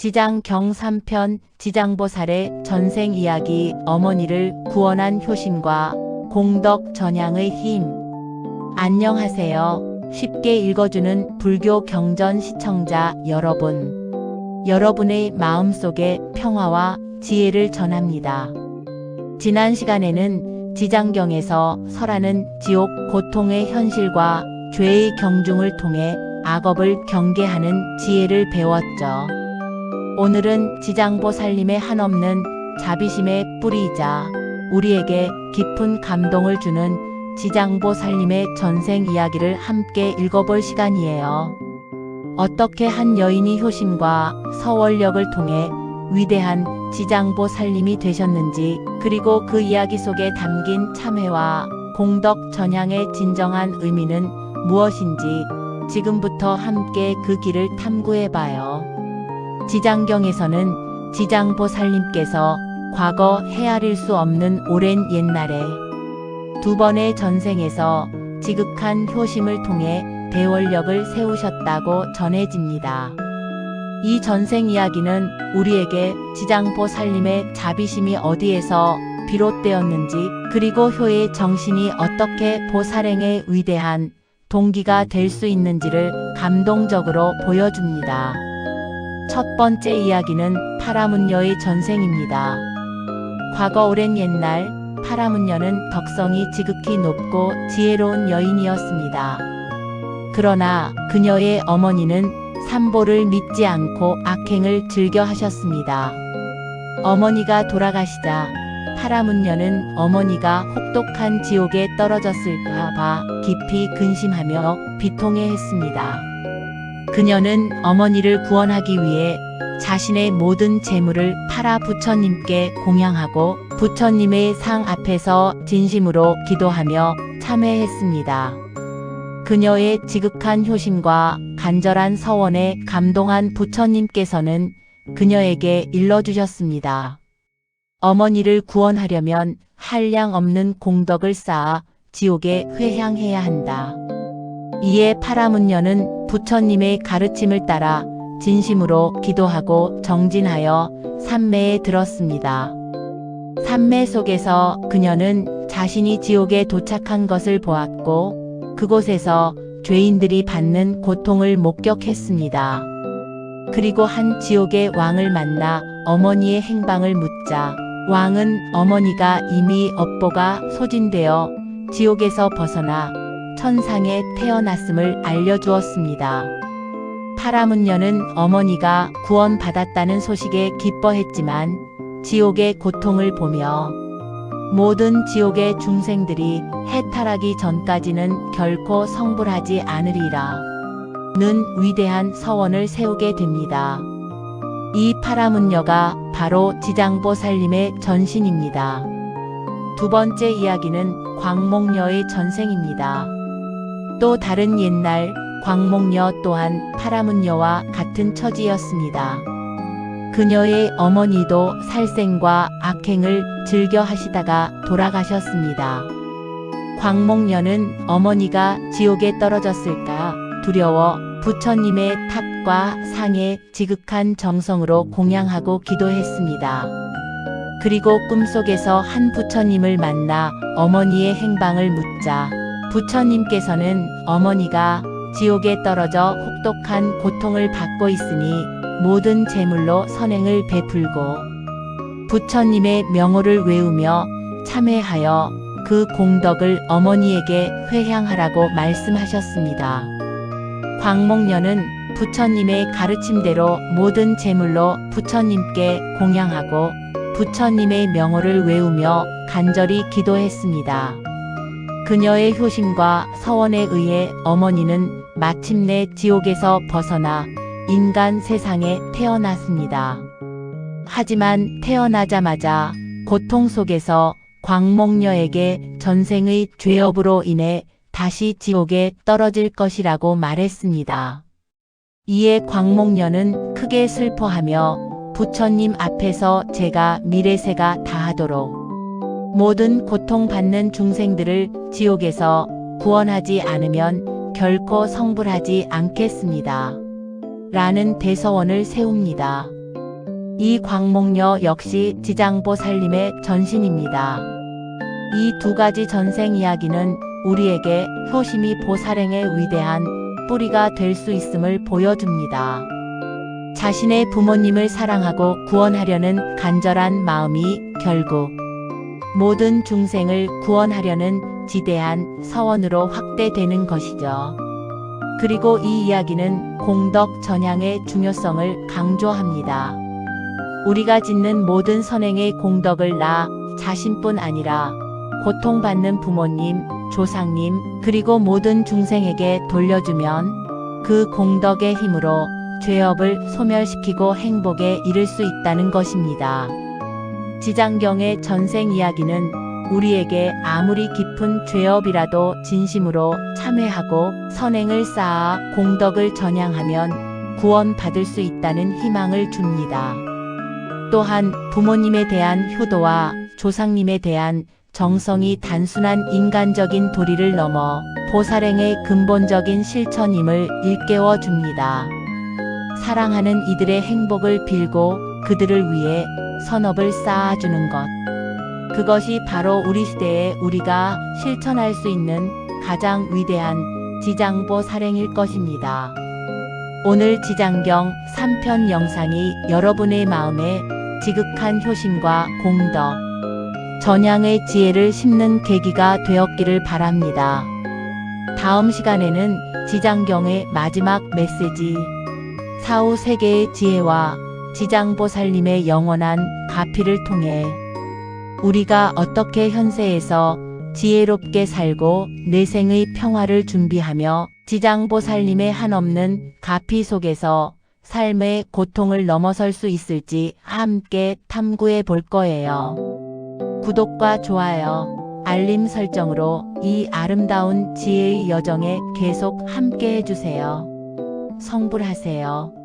지장 경삼편 지장보살의 전생 이야기 어머니를 구원한 효심과 공덕 전향의 힘. 안녕하세요. 쉽게 읽어주는 불교 경전 시청자 여러분. 여러분의 마음속에 평화와 지혜를 전합니다. 지난 시간에는 지장경에서 설하는 지옥 고통의 현실과 죄의 경중을 통해 악업을 경계하는 지혜를 배웠죠. 오늘은 지장보살님의 한없는 자비심의 뿌리이자 우리에게 깊은 감동을 주는 지장보살님의 전생 이야기를 함께 읽어볼 시간이에요. 어떻게 한 여인이 효심과 서원력을 통해 위대한 지장보살님이 되셨는지 그리고 그 이야기 속에 담긴 참회와 공덕 전향의 진정한 의미는 무엇인지 지금부터 함께 그 길을 탐구해 봐요. 지장경에서는 지장보살님께서 과거 헤아릴 수 없는 오랜 옛날에 두 번의 전생에서 지극한 효심을 통해 대원력을 세우셨다고 전해집니다. 이 전생 이야기는 우리에게 지장보살님의 자비심이 어디에서 비롯되었는지 그리고 효의 정신이 어떻게 보살행의 위대한 동기가 될 수 있는지를 감동적으로 보여줍니다. 첫 번째 이야기는 파라문녀의 전생입니다. 과거 오랜 옛날 파라문녀는 덕성이 지극히 높고 지혜로운 여인이었습니다. 그러나 그녀의 어머니는 삼보를 믿지 않고 악행을 즐겨 하셨습니다. 어머니가 돌아가시자 파라문녀는 어머니가 혹독한 지옥에 떨어졌을까 봐 깊이 근심하며 비통해 했습니다. 그녀는 어머니를 구원하기 위해 자신의 모든 재물을 파라 부처님께 공양하고 부처님의 상 앞에서 진심으로 기도하며 참회했습니다. 그녀의 지극한 효심과 간절한 서원에 감동한 부처님께서는 그녀에게 일러주셨습니다. 어머니를 구원하려면 한량 없는 공덕을 쌓아 지옥에 회향해야 한다. 이에 파라문녀는 부처님의 가르침을 따라 진심으로 기도하고 정진하여 삼매에 들었습니다. 삼매 속에서 그녀는 자신이 지옥에 도착한 것을 보았고 그곳에서 죄인들이 받는 고통을 목격했습니다. 그리고 한 지옥의 왕을 만나 어머니의 행방을 묻자 왕은 어머니가 이미 업보가 소진되어 지옥에서 벗어나 천상에 태어났음을 알려주었습니다. 파라문녀는 어머니가 구원받았다는 소식에 기뻐했지만 지옥의 고통을 보며 모든 지옥의 중생들이 해탈하기 전까지는 결코 성불하지 않으리라. 는 위대한 서원을 세우게 됩니다. 이 파라문녀가 바로 지장보살님의 전신입니다. 두 번째 이야기는 광목녀의 전생입니다. 또 다른 옛날 광목녀 또한 파라문녀와 같은 처지였습니다. 그녀의 어머니도 살생과 악행을 즐겨 하시다가 돌아가셨습니다. 광목녀는 어머니가 지옥에 떨어졌을까 두려워 부처님의 탑과 상에 지극한 정성으로 공양하고 기도했습니다. 그리고 꿈속에서 한 부처님을 만나 어머니의 행방을 묻자 부처님께서는 어머니가 지옥에 떨어져 혹독한 고통을 받고 있으니 모든 제물로 선행을 베풀고 부처님의 명호를 외우며 참회하여 그 공덕을 어머니에게 회향하라고 말씀하셨습니다. 광목녀는 부처님의 가르침대로 모든 제물로 부처님께 공양하고 부처님의 명호를 외우며 간절히 기도했습니다. 그녀의 효심과 서원에 의해 어머니는 마침내 지옥에서 벗어나 인간 세상에 태어났습니다. 하지만 태어나자마자 고통 속에서 광목녀에게 전생의 죄업으로 인해 다시 지옥에 떨어질 것이라고 말했습니다. 이에 광목녀는 크게 슬퍼하며 부처님 앞에서 제가 미래세가 다하도록 모든 고통받는 중생들을 지옥에서 구원하지 않으면 결코 성불하지 않겠습니다. 라는 대서원을 세웁니다. 이 광목녀 역시 지장보 살림의 전신입니다. 이 두 가지 전생 이야기는 우리에게 효심이 보살행의 위대한 뿌리가 될 수 있음을 보여줍니다. 자신의 부모님을 사랑하고 구원하려는 간절한 마음이 결국 모든 중생을 구원하려는 지대한 서원으로 확대되는 것이죠. 그리고 이 이야기는 공덕 전향의 중요성을 강조합니다. 우리가 짓는 모든 선행의 공덕을 나 자신뿐 아니라 고통받는 부모님, 조상님, 그리고 모든 중생에게 돌려주면 그 공덕의 힘으로 죄업을 소멸시키고 행복에 이를 수 있다는 것입니다. 지장경의 전생 이야기는 우리에게 아무리 깊은 죄업이라도 진심으로 참회하고 선행을 쌓아 공덕을 전향하면 구원받을 수 있다는 희망을 줍니다. 또한 부모님에 대한 효도와 조상님에 대한 정성이 단순한 인간적인 도리를 넘어 보살행의 근본적인 실천임을 일깨워 줍니다. 사랑하는 이들의 행복을 빌고 그들을 위해 선업을 쌓아주는 것. 그것이 바로 우리 시대에 우리가 실천할 수 있는 가장 위대한 지장보 살행일 것입니다. 오늘 지장경 3편 영상이 여러분의 마음에 지극한 효심과 공덕, 전향의 지혜를 심는 계기가 되었기를 바랍니다. 다음 시간에는 지장경의 마지막 메시지, 사후 세계의 지혜와 지장보살님의 영원한 가피를 통해 우리가 어떻게 현세에서 지혜롭게 살고 내생의 평화를 준비하며 지장보살님의 한없는 가피 속에서 삶의 고통을 넘어설 수 있을지 함께 탐구해 볼 거예요. 구독과 좋아요, 알림 설정으로 이 아름다운 지혜의 여정에 계속 함께 해주세요. 성불하세요.